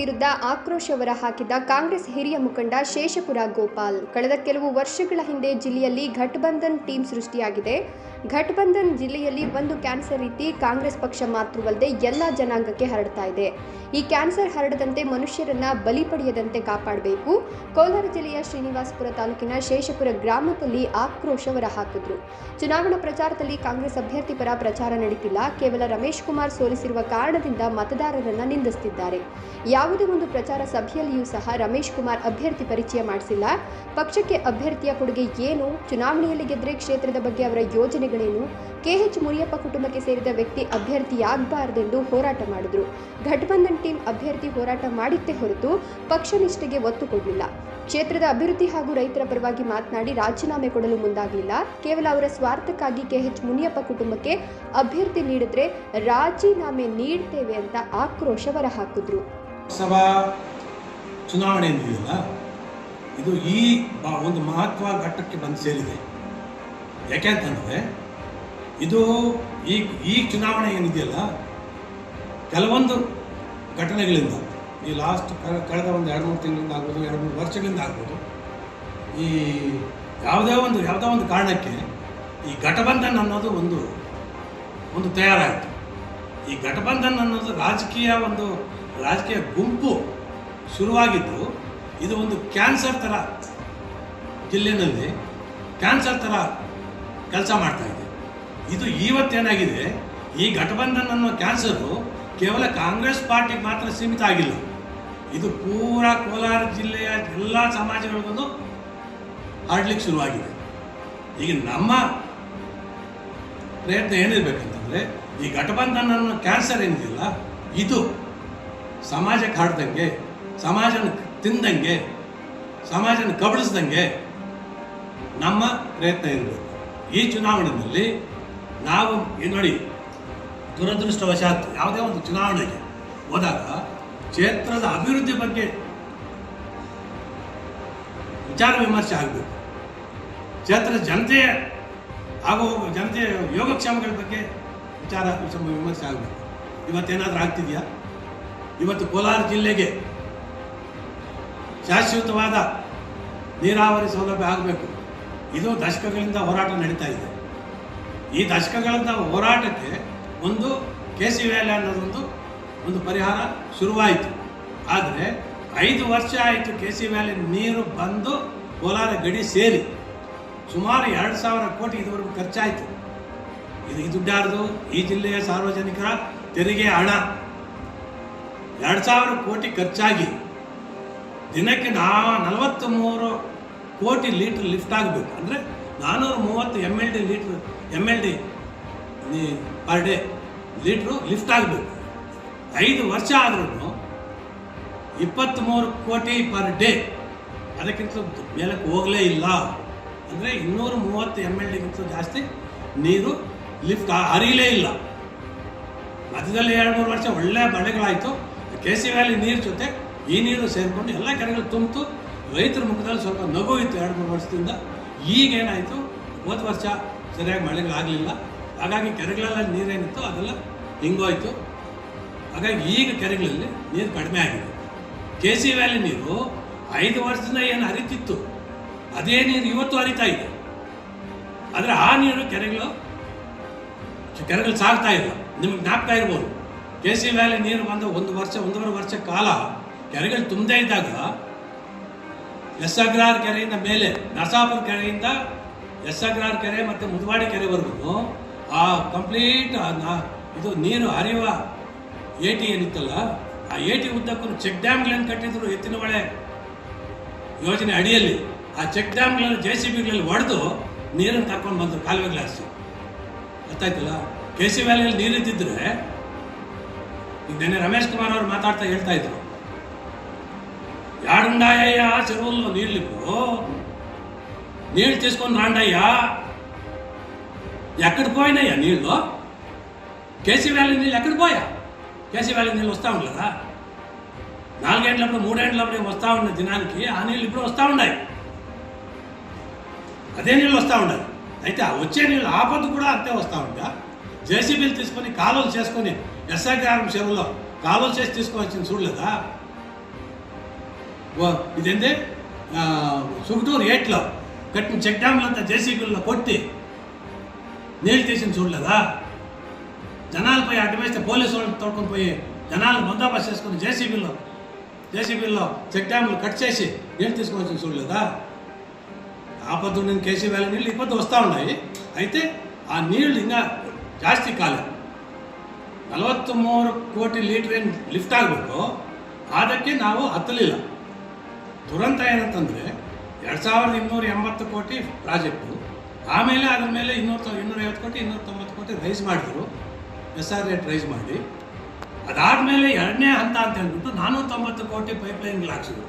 ವಿರುದ್ಧ ಆಕ್ರೋಶ ಹೊರಹಾಕಿದ ಕಾಂಗ್ರೆಸ್ ಹಿರಿಯ ಮುಖಂಡ ಶೇಷಪುರ ಗೋಪಾಲ್. ಕಳೆದ ಕೆಲವು ವರ್ಷಗಳ ಹಿಂದೆ ಜಿಲ್ಲೆಯಲ್ಲಿ ಘಟಬಂಧನ್ ಟೀಂ ಸೃಷ್ಟಿಯಾಗಿದೆ. ಘಟಬಂಧನ್ ಜಿಲ್ಲೆಯಲ್ಲಿ ಒಂದು ಕ್ಯಾನ್ಸರ್ ರೀತಿ ಕಾಂಗ್ರೆಸ್ ಪಕ್ಷ ಮಾತ್ರವಲ್ಲದೆ ಎಲ್ಲ ಜನಾಂಗಕ್ಕೆ ಹರಡ್ತಾ ಇದೆ. ಈ ಕ್ಯಾನ್ಸರ್ ಹರಡದಂತೆ ಮನುಷ್ಯರನ್ನ ಬಲಿ ಪಡೆಯದಂತೆ ಕಾಪಾಡಬೇಕು. ಕೋಲಾರ ಜಿಲ್ಲೆಯ ಶ್ರೀನಿವಾಸಪುರ ತಾಲೂಕಿನ ಶೇಷಪುರ ಗ್ರಾಮದಲ್ಲಿ ಆಕ್ರೋಶ ಹೊರಹಾಕಿದ್ರು. ಚುನಾವಣಾ ಪ್ರಚಾರದಲ್ಲಿ ಕಾಂಗ್ರೆಸ್ ಅಭ್ಯರ್ಥಿ ಪರ ಪ್ರಚಾರ ನಡೀತಿಲ್ಲ. ಕೇವಲ ರಮೇಶ್ ಕುಮಾರ್ ಸೋಲಿಸಿರುವ ಕಾರಣದಿಂದ ಮತದಾರರನ್ನ ನಿಂದಿಸುತ್ತಿದ್ದಾರೆ ಯಾವುದೇ ಒಂದು ಪ್ರಚಾರ ಸಭೆಯಲ್ಲಿಯೂ ಸಹ ರಮೇಶ್ ಕುಮಾರ್ ಅಭ್ಯರ್ಥಿ ಪರಿಚಯ ಮಾಡಿಸಿಲ್ಲ. ಪಕ್ಷಕ್ಕೆ ಅಭ್ಯರ್ಥಿಯ ಕೊಡುಗೆ ಏನು? ಚುನಾವಣೆಯಲ್ಲಿ ಗೆದ್ರೆ ಕ್ಷೇತ್ರದ ಬಗ್ಗೆ ಅವರ ಯೋಜನೆಗಳೇನು ಕೆಎಚ್ ಮುನಿಯಪ್ಪ ಕುಟುಂಬಕ್ಕೆ ಸೇರಿದ ವ್ಯಕ್ತಿ ಅಭ್ಯರ್ಥಿಯಾಗಬಾರದೆಂದು ಹೋರಾಟ ಮಾಡಿದ್ರು. ಘಟಬಂಧನ್ ಟೀಮ್ ಅಭ್ಯರ್ಥಿ ಹೋರಾಟ ಮಾಡಿದ್ದೇ ಹೊರತು ಪಕ್ಷ ನಿಷ್ಠೆಗೆ ಒತ್ತು ಕೊಡಲಿಲ್ಲ. ಕ್ಷೇತ್ರದ ಅಭಿವೃದ್ಧಿ ಹಾಗೂ ರೈತರ ಪರವಾಗಿ ಮಾತನಾಡಿ ರಾಜೀನಾಮೆ ಕೊಡಲು ಮುಂದಾಗಲಿಲ್ಲ. ಕೇವಲ ಅವರ ಸ್ವಾರ್ಥಕ್ಕಾಗಿ ಕೆಎಚ್ ಮುನಿಯಪ್ಪ ಕುಟುಂಬಕ್ಕೆ ಅಭ್ಯರ್ಥಿ ನೀಡಿದ್ರೆ ರಾಜೀನಾಮೆ ನೀಡ್ತೇವೆ ಅಂತ ಆಕ್ರೋಶ ಹೊರಹಾಕಿದ್ರು. ಲೋಕಸಭಾ ಚುನಾವಣೆ ಏನಿದೆಯಲ್ಲ ಇದು ಈ ಒಂದು ಮಹತ್ವ ಘಟ್ಟಕ್ಕೆ ಬಂದು ಸೇರಿದೆ. ಯಾಕೆಂತಂದರೆ ಇದು ಈ ಈ ಚುನಾವಣೆ ಏನಿದೆಯಲ್ಲ, ಕೆಲವೊಂದು ಘಟನೆಗಳಿಂದ, ಈ ಲಾಸ್ಟ್ ಕಳೆದ ಒಂದು ಎರಡು ಮೂರು ತಿಂಗಳಿಂದ ಆಗ್ಬೋದು, ಎರಡು ಮೂರು ವರ್ಷಗಳಿಂದ ಆಗ್ಬೋದು, ಈ ಯಾವುದೇ ಒಂದು, ಯಾವುದೋ ಒಂದು ಕಾರಣಕ್ಕೆ ಈ ಘಟಬಂಧನ್ ಅನ್ನೋದು ಒಂದು ಒಂದು ತಯಾರಾಯಿತು. ಈ ಘಟಬಂಧನ್ ಅನ್ನೋದು ರಾಜಕೀಯ ಒಂದು, ರಾಜಕೀಯ ಗುಂಪು ಶುರುವಾಗಿದ್ದು, ಇದು ಒಂದು ಕ್ಯಾನ್ಸರ್ ಥರ ಜಿಲ್ಲೆಯಲ್ಲಿ ಕ್ಯಾನ್ಸರ್ ಥರ ಕೆಲಸ ಮಾಡ್ತಾ ಇದೆ ಇವತ್ತೇನಾಗಿದೆ ಈ ಘಟಬಂಧನ್ ಅನ್ನೋ ಕ್ಯಾನ್ಸರು ಕೇವಲ ಕಾಂಗ್ರೆಸ್ ಪಾರ್ಟಿಗೆ ಮಾತ್ರ ಸೀಮಿತ ಆಗಿಲ್ಲ. ಇದು ಪೂರ ಕೋಲಾರ ಜಿಲ್ಲೆಯ ಎಲ್ಲ ಸಮಾಜಗಳಿಗೊಂದು ಆಡ್ಲಿಕ್ಕೆ ಶುರುವಾಗಿದೆ. ಈಗ ನಮ್ಮ ಪ್ರಯತ್ನ ಏನಿರಬೇಕಂತಂದರೆ, ಈ ಘಟಬಂಧನ ಅನ್ನೋ ಕ್ಯಾನ್ಸರ್ ಏನಿದೆಯಲ್ಲ, ಇದು ಸಮಾಜಕ್ಕೆ ಕಾಡ್ದಂಗೆ, ಸಮಾಜನ ತಿಂದಂಗೆ, ಸಮಾಜನ ಕಬಳಿಸ್ದಂಗೆ ನಮ್ಮ ಪ್ರಯತ್ನ ಇರಬೇಕು. ಈ ಚುನಾವಣೆಯಲ್ಲಿ ನಾವು ಏನು ನೋಡಿ, ದುರದೃಷ್ಟವಶಾತ್ ಯಾವುದೇ ಒಂದು ಚುನಾವಣೆಗೆ ಹೋದಾಗ ಕ್ಷೇತ್ರದ ಅಭಿವೃದ್ಧಿ ಬಗ್ಗೆ ವಿಚಾರ ವಿಮರ್ಶೆ ಆಗಬೇಕು. ಕ್ಷೇತ್ರದ ಜನತೆಯ ಹಾಗೂ ಜನತೆಯ ಯೋಗಕ್ಷೇಮಗಳ ಬಗ್ಗೆ ವಿಚಾರ ವಿಮರ್ಶೆ ಆಗಬೇಕು. ಇವತ್ತೇನಾದರೂ ಆಗ್ತಿದೆಯಾ? ಇವತ್ತು ಕೋಲಾರ ಜಿಲ್ಲೆಗೆ ಶಾಶ್ವತವಾದ ನೀರಾವರಿ ಸೌಲಭ್ಯ ಆಗಬೇಕು. ಇದು ದಶಕಗಳಿಂದ ಹೋರಾಟ ನಡೀತಾ ಇದೆ. ಈ ದಶಕಗಳಿಂದ ಹೋರಾಟಕ್ಕೆ ಒಂದು ಕೆ ಸಿ ವ್ಯಾಲಿ ಅನ್ನೋದೊಂದು, ಒಂದು ಪರಿಹಾರ ಶುರುವಾಯಿತು. ಆದರೆ ಐದು ವರ್ಷ ಆಯಿತು ಕೆ ಸಿ ವ್ಯಾಲಿ ನೀರು ಬಂದು ಕೋಲಾರ ಗಡಿ ಸೇರಿ. ಸುಮಾರು ಎರಡು ಸಾವಿರ ಕೋಟಿ ಇದುವರೆಗೂ ಖರ್ಚಾಯಿತು. ಇದು ಈ ದುಡ್ಡಾರ್ದು, ಈ ಜಿಲ್ಲೆಯ ಸಾರ್ವಜನಿಕರ ತೆರಿಗೆ ಹಣ. ಎರಡು ಸಾವಿರ ಕೋಟಿ ಖರ್ಚಾಗಿ ದಿನಕ್ಕೆ ನಾ ನಲವತ್ತು ಮೂರು ಕೋಟಿ ಲೀಟ್ರ್ ಲಿಫ್ಟ್ ಆಗಬೇಕು. ಅಂದರೆ ನಾನ್ನೂರ ಮೂವತ್ತು M L D litre M L D per day litre lift ಆಗಬೇಕು. ಐದು ವರ್ಷ ಆದ್ರೂ ಇಪ್ಪತ್ತ್ಮೂರು ಕೋಟಿ ಪರ್ ಡೇ ಅದಕ್ಕಿಂತ ಮೇಲಕ್ಕೆ ಹೋಗಲೇ ಇಲ್ಲ. ಅಂದರೆ ಇನ್ನೂರ ಮೂವತ್ತು ಎಂ ಎಲ್ ಡಿಗಿಂತ ಜಾಸ್ತಿ ನೀರು ಲಿಫ್ಟ್ ಹರಿಯಲೇ ಇಲ್ಲ. ಮಧ್ಯದಲ್ಲಿ ಎರಡು ಮೂರು ವರ್ಷ ಒಳ್ಳೆ ಬಳೆಗಳಾಯಿತು ಕೆ ಸಿ ವ್ಯಾಲಿ ನೀರು ಜೊತೆ ಈ ನೀರು ಸೇರಿಕೊಂಡು ಎಲ್ಲ ಕೆರೆಗಳು ತುಂಬಿತು. ರೈತರ ಮುಖದಲ್ಲಿ ಸ್ವಲ್ಪ ನಗು ಇತ್ತು ಎರಡು ಮೂರು ವರ್ಷದಿಂದ. ಈಗೇನಾಯಿತು? ಹೋದ ವರ್ಷ ಸರಿಯಾಗಿ ಮಳೆಗಳಾಗಲಿಲ್ಲ ಹಾಗಾಗಿ ಕೆರೆಗಳೆಲ್ಲ ನೀರೇನಿತ್ತು ಅದೆಲ್ಲ ಹಿಂಗೋಯ್ತು ಹಾಗಾಗಿ ಈಗ ಕೆರೆಗಳಲ್ಲಿ ನೀರು ಕಡಿಮೆ ಆಗಿದೆ. ಕೆ ಸಿ ವ್ಯಾಲಿ ನೀರು ಐದು ವರ್ಷದಿಂದ ಏನು ಹರಿತಿತ್ತು. ಅದೇ ನೀರು ಇವತ್ತು ಹರಿತಾ ಇದೆ. ಆದರೆ ಆ ನೀರು ಕೆರೆಗಳು ಕೆರೆಗಳು ಸಾಗ್ತಾ ಇಲ್ಲ. ನಿಮ್ಗೆ ಜ್ಞಾಪಕ ಇರ್ಬೋದು. ಕೆ ಸಿ ವ್ಯಾಲಿ ನೀರು ಬಂದು ಒಂದು ವರ್ಷ, ಒಂದೂವರೆ ವರ್ಷ ಕಾಲ ಕೆರೆಗಳು ತುಂಬದೇ ಇದ್ದಾಗ ಎಸ್ ಅಗ್ರಹಾರ ಕೆರೆಯಿಂದ ಮೇಲೆ ನರಸಾಪುರ ಕೆರೆಯಿಂದ ಎಸ್ ಅಗ್ರಹಾರ ಕೆರೆ ಮತ್ತು ಮುದವಾಡಿ ಕೆರೆವರೆಗೂ ಆ ಕಂಪ್ಲೀಟ್ ಇದು ನೀರು ಹರಿಯುವ ಏಟಿ ಏನಿತ್ತಲ್ಲ, ಆ ಏಟಿ ಉದ್ದಕ್ಕೂ ಚೆಕ್ ಡ್ಯಾಮ್ಗಳನ್ನು ಕಟ್ಟಿದ್ರು ಎತ್ತಿನ ಹೊಳೆ ಯೋಜನೆ ಅಡಿಯಲ್ಲಿ. ಆ ಚೆಕ್ ಡ್ಯಾಮ್ಗಳನ್ನು ಜೆ ಸಿ ಬಿಗಳಲ್ಲಿ ಒಡೆದು ನೀರನ್ನು ಕರ್ಕೊಂಡು ಬಂದರು ಗ್ಲಾಸು ಗೊತ್ತಾಯ್ತಲ್ಲ? ಕೆ ಸಿ ವ್ಯಾಲಿಯಲ್ಲಿ ನೀರಿದ್ದಿದ್ರೆ, ಈಗ ನೆನ್ನೆ ರಮೇಶ್ ಕುಮಾರ್ ಅವರು ಮಾತಾಡ್ತಾ ಹೇಳ್ತಾ ಇದ್ರು. ఏడుండాయ్యా చెరువుల్లో నీళ్ళు ఇప్పుడు? నీళ్ళు తీసుకొని రాండయ్యా. ఎక్కడ పోయినాయ్యా నీళ్ళు? కేసీ వ్యాలీ నీళ్ళు ఎక్కడ పోయా? కేసీ వ్యాలీ నీళ్ళు వస్తూ ఉండలేదా? నాలుగేంట్లప్పుడు మూడేంట్లప్పుడు వస్తూ ఉన్న దినానికి. ఆ నీళ్ళు ఇప్పుడు వస్తూ ఉన్నాయి. అదే నీళ్ళు వస్తూ ఉన్నాయి అయితే ఆ వచ్చే నీళ్ళు ఆపద కూడా అంతే వస్తూ ఉందా? జేసీబీలు తీసుకొని కాలువలు చేసుకొని ఎస్ఐగారం చెరువులో కాలువలు చేసి తీసుకొని వచ్చింది చూడలేదా? ఇదేంటి సుగుటూరు ఏట్లో కట్టిన చెక్ డ్యామ్లంతా జేసీబీల్లో కొట్టి నీళ్ళు తీసిన చూడలేదా జనాలపై అడ్డు వేస్తే పోలీసు వాళ్ళు తోడుకొని పోయి జనాలు బందోబస్తు చేసుకుని జేసీబీలో జేసీబీలో చెక్ డ్యాములు కట్ చేసి నీళ్ళు తీసుకొచ్చి చూడలేదా ఆ పొద్దు నేను కేసీ వేల నీళ్ళు ఈ పొద్దు ವಸ್ತಾ ఉన్నాయి అయితే ಆ ನೀರು ఇంకా ಜಾಸ್ತಿ ಕಾಲ ನಲವತ್ತು ಮೂರು ಕೋಟಿ ಲೀಟರ್ ಏನು ಲಿಫ್ಟ್ ಆಗಬೇಕು ಅದಕ್ಕೆ ನಾವು ಹತ್ತಲಿಲ್ಲ ದುರಂತ ಏನಂತಂದರೆ ಎರಡು ಸಾವಿರದ ಇನ್ನೂರ ಎಂಬತ್ತು ಕೋಟಿ ಪ್ರಾಜೆಕ್ಟು. ಆಮೇಲೆ ಅದ್ರ ಮೇಲೆ ಇನ್ನೂರ ಇನ್ನೂರ ಐವತ್ತು ಕೋಟಿ, ಇನ್ನೂರ ತೊಂಬತ್ತು ಕೋಟಿ ರೈಸ್ ಮಾಡಿದ್ರು. ಎಸ್ ಆರ್ ರೇಟ್ ರೈಸ್ ಮಾಡಿ. ಅದಾದಮೇಲೆ ಎರಡನೇ ಹಂತ ಅಂತ ಹೇಳ್ಬಿಟ್ಟು ನಾನ್ನೂರ ತೊಂಬತ್ತು ಕೋಟಿ ಪೈಪ್ಲೈನ್ಗಳು ಹಾಕ್ಸಿದ್ರು.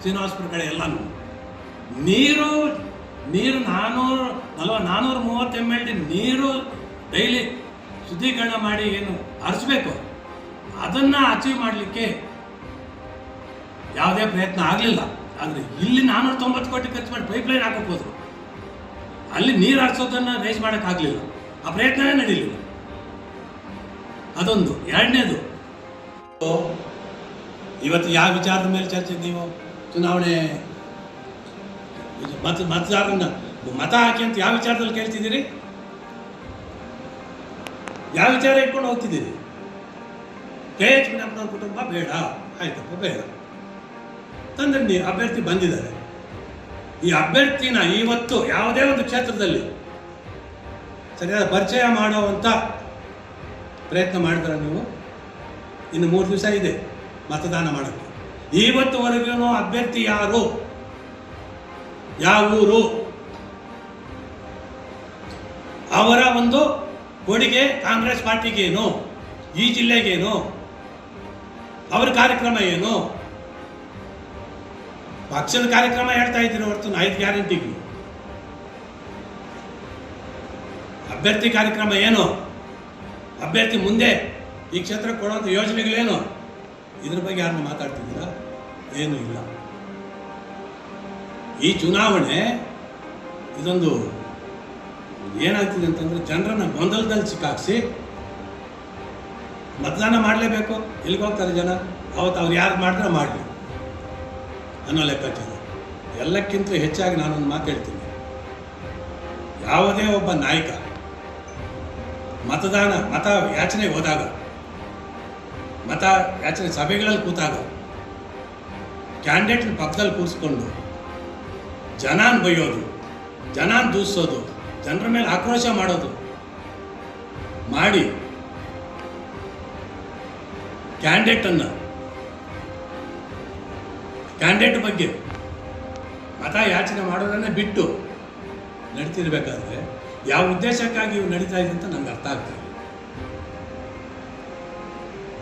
ಶ್ರೀನಿವಾಸಪುರ ಕಡೆ ಎಲ್ಲನೂ. ನೀರು ನೀರು ನಾನ್ನೂರು ನಲ್ವ ನಾನ್ನೂರ ಮೂವತ್ತು ಎಂ ಎಲ್ ಡಿ ನೀರು ಡೈಲಿ ಶುದ್ಧೀಕರಣ ಮಾಡಿ ಏನು ಹರಿಸ್ಬೇಕು ಅದನ್ನು ಅಚೀವ್ ಮಾಡಲಿಕ್ಕೆ ಯಾವುದೇ ಪ್ರಯತ್ನ ಆಗಲಿಲ್ಲ. ಆದರೆ ಇಲ್ಲಿ ನಾನ್ನೂರ ತೊಂಬತ್ತು ಕೋಟಿ ಖರ್ಚು ಮಾಡಿ ಪೈಪ್ಲೈನ್ ಹಾಕಕ್ಕೆ ಹೋದ್ರು. ಅಲ್ಲಿ ನೀರು ಹರಿಸೋದನ್ನು ರೇಸ್ ಮಾಡೋಕ್ಕಾಗಲಿಲ್ಲ ಆ ಪ್ರಯತ್ನವೇ ನಡೀಲಿಲ್ಲ. ಅದೊಂದು. ಎರಡನೇದು. ಇವತ್ತು ಯಾವ ವಿಚಾರದ ಮೇಲೆ ಚರ್ಚೆ ನೀವು? ಚುನಾವಣೆ, ಮತ ಮತದಾರನ್ನ ಮತ ಹಾಕಿ ಅಂತ ಯಾವ ವಿಚಾರದಲ್ಲಿ ಕೇಳ್ತಿದ್ದೀರಿ? ಯಾವ ವಿಚಾರ ಇಟ್ಕೊಂಡು ಹೋಗ್ತಿದ್ದೀರಿ? ಕೆ ಎಚ್ ಕುಟುಂಬ ಬೇಡ. ಆಯ್ತಪ್ಪ, ಬೇಡ. ತಂದ್ರೆ ಅಭ್ಯರ್ಥಿ ಬಂದಿದ್ದಾರೆ. ಈ ಅಭ್ಯರ್ಥಿನ ಇವತ್ತು ಯಾವುದೇ ಒಂದು ಕ್ಷೇತ್ರದಲ್ಲಿ ಸರಿಯಾದ ಪರಿಚಯ ಮಾಡುವಂಥ ಪ್ರಯತ್ನ ಮಾಡಿದ್ರೆ ನೀವು ಇನ್ನು ಮೂರು ದಿವಸ ಇದೆ ಮತದಾನ ಮಾಡೋಕ್ಕೆ. ಇವತ್ತುವರೆಗೂ ಅಭ್ಯರ್ಥಿ ಯಾರು? ಯಾವ ಊರು? ಅವರ ಒಂದು ಕೊಡುಗೆ ಕಾಂಗ್ರೆಸ್ ಪಾರ್ಟಿಗೇನು? ಈ ಜಿಲ್ಲೆಗೇನು? ಅವರ ಕಾರ್ಯಕ್ರಮ ಏನು? ಪಕ್ಷದ ಕಾರ್ಯಕ್ರಮ ಹೇಳ್ತಾ ಇದ್ದೀರ ಹೊರತು ಐದು ಗ್ಯಾರಂಟಿಗೆ ಅಭ್ಯರ್ಥಿ ಕಾರ್ಯಕ್ರಮ ಏನು? ಅಭ್ಯರ್ಥಿ ಮುಂದೆ ಈ ಕ್ಷೇತ್ರ ಕೊಡುವಂಥ ಯೋಜನೆಗಳೇನು? ಇದ್ರ ಬಗ್ಗೆ ಯಾರನ್ನ ಮಾತಾಡ್ತಿದ್ದೀರಾ? ಏನು ಇಲ್ಲ. ಈ ಚುನಾವಣೆ ಇದೊಂದು ಏನಾಗ್ತಿದೆ ಅಂತಂದ್ರೆ ಜನರನ್ನ ಗೊಂದಲದಲ್ಲಿ ಸಿಕ್ಕಾಕ್ಸಿ ಮತದಾನ ಮಾಡಲೇಬೇಕು. ಎಲ್ಲಿಗೆ ಹೋಗ್ತಾರೆ ಜನ? ಅವತ್ತು ಅವ್ರು ಯಾರು ಮಾಡಿದ್ರೆ ಮಾಡಲಿ. ಅನ್ನೋ ಲೆಕ್ಕಾಚಾರ. ಎಲ್ಲಕ್ಕಿಂತ ಹೆಚ್ಚಾಗಿ ನಾನೊಂದು ಮಾತು ಹೇಳ್ತೀನಿ. ಯಾವುದೇ ಒಬ್ಬ ನಾಯಕ ಮತದಾನ, ಮತ ಯಾಚನೆ ಹೋದಾಗ, ಮತ ಯಾಚನೆ ಸಭೆಗಳಲ್ಲಿ ಕೂತಾಗ ಕ್ಯಾಂಡಿಡೇಟ್ ಪಕ್ಕದಲ್ಲಿ ಕೂರಿಸ್ಕೊಂಡು, ಜನಾನ್ ಬೈಯೋದು, ಜನಾನ್ ದೂಸೋದು ಜನರ ಮೇಲೆ ಆಕ್ರೋಶ ಮಾಡೋದು ಮಾಡಿ ಕ್ಯಾಂಡಿಡೇಟನ್ನು ಕ್ಯಾಂಡಿಡೇಟ್ ಬಗ್ಗೆ ಮತ ಯಾಚನೆ ಮಾಡೋದನ್ನೇ ಬಿಟ್ಟು ನಡೀತಿರ್ಬೇಕಾದ್ರೆ ಯಾವ ಉದ್ದೇಶಕ್ಕಾಗಿ ಇವು ನಡೀತಾ ಇದೆ ಅಂತ ನನಗೆ ಅರ್ಥ ಆಗ್ತದೆ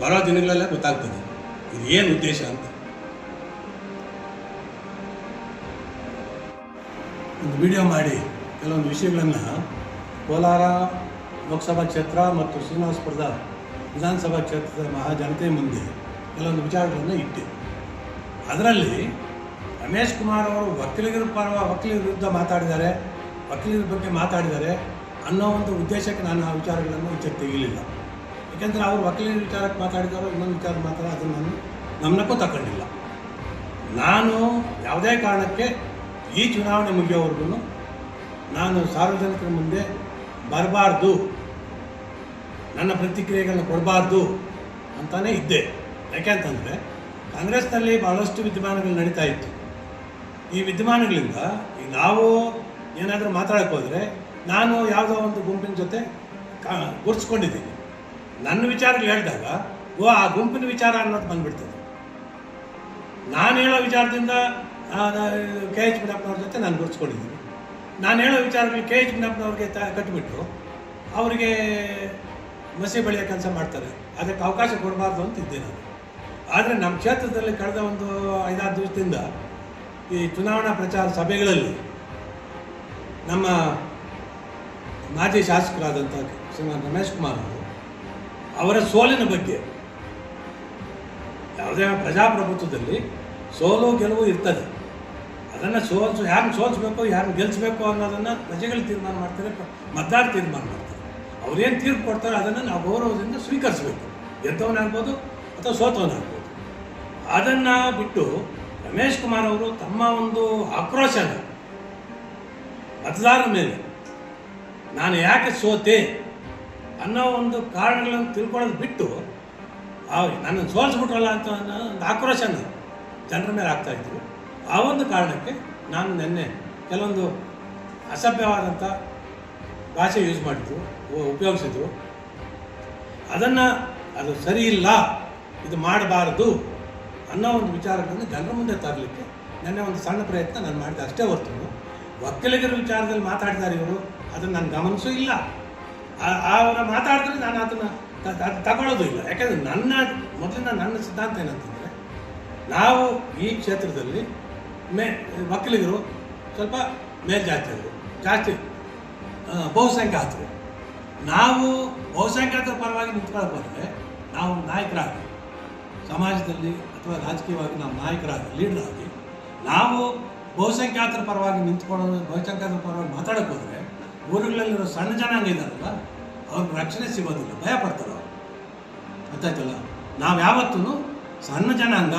ಬರೋ ದಿನಗಳಲ್ಲೇ ಗೊತ್ತಾಗ್ತದೆ ಇದು ಏನು ಉದ್ದೇಶ ಅಂತ. ಒಂದು ವಿಡಿಯೋ ಮಾಡಿ ಕೆಲವೊಂದು ವಿಷಯಗಳನ್ನು ಕೋಲಾರ ಲೋಕಸಭಾ ಕ್ಷೇತ್ರ ಮತ್ತು ಶ್ರೀನಿವಾಸಪುರದ ವಿಧಾನಸಭಾ ಕ್ಷೇತ್ರದ ಮಹಾಜನತೆ ಮುಂದೆ ಕೆಲವೊಂದು ವಿಚಾರಗಳನ್ನು ಇಟ್ಟೆ. ಅದರಲ್ಲಿ ರಮೇಶ್ ಕುಮಾರ್ ಅವರು ವಕೀಲರ ಪರ ವಕೀಲರ ವಿರುದ್ಧ ಮಾತಾಡಿದ್ದಾರೆ. ವಕೀಲರ ಬಗ್ಗೆ ಮಾತಾಡಿದ್ದಾರೆ ಅನ್ನೋ ಒಂದು ಉದ್ದೇಶಕ್ಕೆ ನಾನು ಆ ವಿಚಾರಗಳನ್ನು ವಿಚಾರ ತೆಗಿಲಿಲ್ಲ ಯಾಕೆಂದರೆ ಅವರು ವಕೀಲರ ವಿಚಾರಕ್ಕೆ ಮಾತಾಡಿದಾರೋ ಇನ್ನೊಂದು ವಿಚಾರ ಮಾತ್ರ ಅದನ್ನು ನಾನು ಗಮನಕ್ಕೂ ತಗೊಂಡಿಲ್ಲ ನಾನು ಯಾವುದೇ ಕಾರಣಕ್ಕೆ ಈ ಚುನಾವಣೆ ಮುಗಿಯೋವರೆಗೂ ನಾನು ಸಾರ್ವಜನಿಕರ ಮುಂದೆ ಬರಬಾರ್ದು, ನನ್ನ ಪ್ರತಿಕ್ರಿಯೆಗಳನ್ನ ಕೊಡಬಾರ್ದು ಅಂತಲೇ ಇದ್ದೆ. ಯಾಕೆಂತಂದರೆ ಕಾಂಗ್ರೆಸ್ನಲ್ಲಿ ಬಹಳಷ್ಟು ವಿದ್ಯಮಾನಗಳು ನಡೀತಾ ಇತ್ತು. ಈ ವಿದ್ಯಮಾನಗಳಿಂದ ಈ ನಾವು ಏನಾದರೂ ಮಾತಾಡಕ್ಕೆ ಹೋದರೆ ನಾನು ಯಾವುದೋ ಒಂದು ಗುಂಪಿನ ಜೊತೆ ಕಾ, ಗುರ್ಸ್ಕೊಂಡಿದ್ದೀನಿ. ನನ್ನ ವಿಚಾರಗಳು ಹೇಳಿದಾಗ, ಓ, ಆ ಗುಂಪಿನ ವಿಚಾರ ಅನ್ನೋದು ಬಂದ್ಬಿಡ್ತದೆ. ನಾನು ಹೇಳೋ ವಿಚಾರದಿಂದ ಕೆ ಎಚ್ ಬಿಡಪ್ಪನವ್ರ ಜೊತೆ ನಾನು ಗುರ್ಸ್ಕೊಂಡಿದ್ದೀನಿ. ನಾನು ಹೇಳೋ ವಿಚಾರಗಳು ಕೆ ಎಚ್ ಬಿಡಪ್ಪನವ್ರಿಗೆ ತ ಕಟ್ಟಿಬಿಟ್ಟು ಅವರಿಗೆ ಮಸಿ ಬೆಳೆಯೋ ಕೆಲಸ ಮಾಡ್ತಾರೆ. ಅದಕ್ಕೆ ಅವಕಾಶ ಕೊಡಬಾರ್ದು ಅಂತ ಇದ್ದೆ ನಾನು. ಆದರೆ ನಮ್ಮ ಕ್ಷೇತ್ರದಲ್ಲಿ ಕಳೆದ ಒಂದು ಐದಾರು ದಿವಸದಿಂದ ಈ ಚುನಾವಣಾ ಪ್ರಚಾರ ಸಭೆಗಳಲ್ಲಿ ನಮ್ಮ ಮಾಜಿ ಶಾಸಕರಾದಂಥ ಶ್ರೀಮಾನ್ ರಮೇಶ್ ಕುಮಾರ್ ಅವರು ಅವರ ಸೋಲಿನ ಬಗ್ಗೆ ಯಾವುದೇ ಪ್ರಜಾಪ್ರಭುತ್ವದಲ್ಲಿ ಸೋಲು ಗೆಲುವು ಇರ್ತದೆ. ಅದನ್ನು ಸೋಲ್ಸು ಯಾರನ್ನ ಸೋಲಿಸ್ಬೇಕು ಯಾರನ್ನ ಗೆಲ್ಲಿಸ್ಬೇಕು ಅನ್ನೋದನ್ನು ಪ್ರಜೆಗಳು ತೀರ್ಮಾನ ಮಾಡ್ತಾರೆ ಮತದಾರ ತೀರ್ಮಾನ ಮಾಡ್ತಾರೆ. ಅವ್ರೇನು ತೀರ್ಪು ಕೊಡ್ತಾರೋ ಅದನ್ನು ನಾವು ಗೌರವದಿಂದ ಸ್ವೀಕರಿಸಬೇಕು. ಗೆದ್ದವನಾಗ್ಬೋದು ಅಥವಾ ಸೋತವನಾಗ್ಬೋದು. ಅದನ್ನು ಬಿಟ್ಟು ರಮೇಶ್ ಕುಮಾರ್ ಅವರು ತಮ್ಮ ಒಂದು ಆಕ್ರೋಶನ ಮತದಾರರ ಮೇಲೆ ನಾನು ಯಾಕೆ ಸೋತೆ ಅನ್ನೋ ಒಂದು ಕಾರಣಗಳನ್ನು ತಿಳ್ಕೊಳ್ಳೋದು ಬಿಟ್ಟು, ಆ, ನನ್ನನ್ನು ಸೋಲಿಸ್ಬಿಟ್ರಲ್ಲ ಅಂತ ಒಂದು ಆಕ್ರೋಶನ ಜನರ ಮೇಲೆ ಆಗ್ತಾ ಇದ್ರು. ಆ ಒಂದು ಕಾರಣಕ್ಕೆ ನಾನು ನಿನ್ನೆ ಕೆಲವೊಂದು ಅಸಭ್ಯವಾದಂಥ ಭಾಷೆ ಯೂಸ್ ಮಾಡಿದ್ರು ಉಪಯೋಗಿಸಿದ್ರು. ಅದನ್ನು ಅದು ಸರಿ ಇಲ್ಲ, ಇದು ಮಾಡಬಾರದು. ಅನ್ನೋ ಒಂದು ವಿಚಾರಗಳನ್ನು ಜನರ ಮುಂದೆ ತರಲಿಕ್ಕೆ ನನ್ನ ಒಂದು ಸಣ್ಣ ಪ್ರಯತ್ನ ನಾನು ಮಾಡಿದೆ. ಅಷ್ಟೇ ಹೊರತು ಒಕ್ಕಲಿಗರ ವಿಚಾರದಲ್ಲಿ ಮಾತಾಡ್ತಾರೆ ಇವರು. ಅದನ್ನು ನಾನು ಗಮನಿಸೂ ಇಲ್ಲ. ಅವರ ಮಾತಾಡಿದ್ರೆ ನಾನು ಅದನ್ನು ತಗೊಳ್ಳೋದು ಇಲ್ಲ. ಯಾಕಂದರೆ ನನ್ನ, ಮೊದಲಿನ ನನ್ನ ಸಿದ್ಧಾಂತ ಏನಂತಂದರೆ, ನಾವು ಈ ಕ್ಷೇತ್ರದಲ್ಲಿ ಮೇ ಒಕ್ಕಲಿಗರು ಸ್ವಲ್ಪ ಮೇಲ್ಜಾತಿಯವರು, ಜಾಸ್ತಿ ಬಹುಸಂಖ್ಯಾತರು ನಾವು ಬಹುಸಂಖ್ಯಾತರ ಪರವಾಗಿ ನಿಂತ್ಕೊಳ್ಳೋಕೆ ಹೋದರೆ ನಾವು ನಾಯಕರಾಗಿ ಸಮಾಜದಲ್ಲಿ ಅಥವಾ ರಾಜಕೀಯವಾಗಿ ನಾವು ನಾಯಕರಾಗಿ ಲೀಡರ್ ಆಗಿ ನಾವು ಬಹುಸಂಖ್ಯಾತರ ಪರವಾಗಿ ನಿಂತ್ಕೊಳ್ಳೋದು, ಬಹುಸಂಖ್ಯಾತರ ಪರವಾಗಿ ಮಾತಾಡೋಕೆ ಹೋದರೆ ಊರುಗಳಲ್ಲಿರೋ ಸಣ್ಣ ಜನಾಂಗ ಇದ್ದಾರಲ್ಲ ಅವ್ರಿಗೆ ರಕ್ಷಣೆ ಸಿಗೋದಿಲ್ಲ, ಭಯ ಪಡ್ತಾರೆ ಗೊತ್ತಾಯ್ತಲ್ಲ? ನಾವು ಯಾವತ್ತೂ ಸಣ್ಣ ಜನಾಂಗ,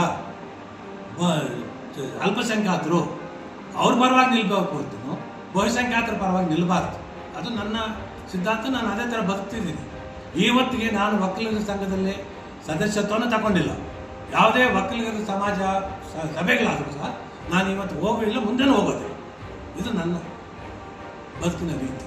ಬ- ಅಲ್ಪಸಂಖ್ಯಾತರು, ಅವ್ರ ಪರವಾಗಿ ನಿಲ್ಬೇಕು ಹೊರತು ಬಹುಸಂಖ್ಯಾತರ ಪರವಾಗಿ ನಿಲ್ಲಬಾರ್ದು ಅದು ನನ್ನ ಸಿದ್ಧಾಂತ, ನಾನು ಅದೇ ಥರ ಬದುಕ್ತಿದ್ದೀನಿ. ಇವತ್ತಿಗೆ ನಾನು ವಕೀಲರ ಸಂಘದಲ್ಲಿ ಸದಸ್ಯತ್ವವನ್ನು ತಗೊಂಡಿಲ್ಲ. ಯಾವುದೇ ಒಕ್ಕಲಿಗರ ಸಮಾಜ ಸಭೆಗಳಾದರೂ ಸಹ ನಾನು ಇವತ್ತು ಹೋಗಲಿಲ್ಲ ಮುಂದೆನೂ ಹೋಗೋದಿಲ್ಲ. ಇದು ನನ್ನ ಬದುಕಿನ ರೀತಿ.